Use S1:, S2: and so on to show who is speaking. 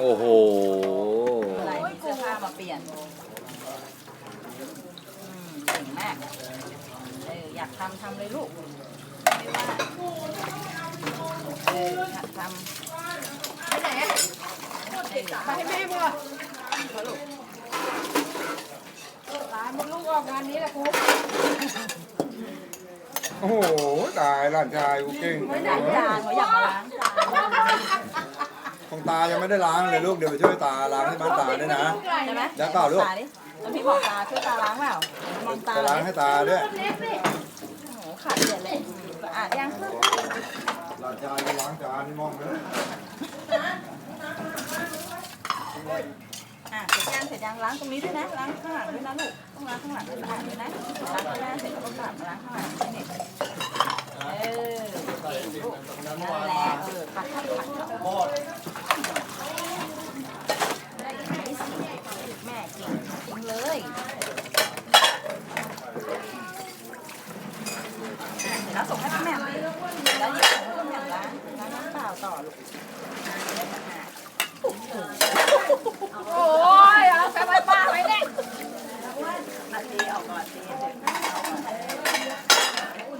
S1: อ้โห
S2: อะไรมีเสื้อผ้ามาเปลี่ยนอืมเก่งมากเอออยากทำทำเลยลูกไม่ว่าเอออยากทำ
S3: ไปไหนอะไปให้แม่บ่ตายมันลูกออกงานนี้แหละครู
S4: โอ้โห ตายหลานชายกูเก่ง
S2: ไม่ล้างจานเขาอยากมาล้างจาน
S4: ของ ตายังไม่ได้ล้างเลยลูกเดี๋ยวไปช่วยตาล้างที่บ้านตาด้วยนะ
S2: ใช่ไหม
S4: ได้เปล่าลูก
S2: ตดิแล้วพี่บอกตาช่วยตาล้างเปล่ามองตา
S4: จะ
S2: เล
S4: ล้าง
S2: ย
S4: ให้ตาด้วย
S3: เล็กสิ
S2: โอ้โหขาดเดือดเลยสะอาดยัง
S4: หลานชายจะล้างจานนี่มองเลย
S2: อะเสร็จยังเสร็จยังล้างตรงนี้ด้วยนะล้างข้างหลังด้วยนะลูกต้องล้างข้างหลังให้สะอาดด้วยนะล้างข้างหน้าเสร็จแล้วก็กลับมาล้างข้างหลังด้วยเนี่ยเออเก่งลูกนั่นแหละเออปัดขัดขัดขัดได้ แล้ส่งให้พ่อแม่มแล้วยิบของพ่อแม่มร้านร้านน้ำเปล่าต่อลูกโอ้ยเอาไปไว้ปาไป
S3: เนี่ยมาตีอ
S2: อกก่อนดีเด็ก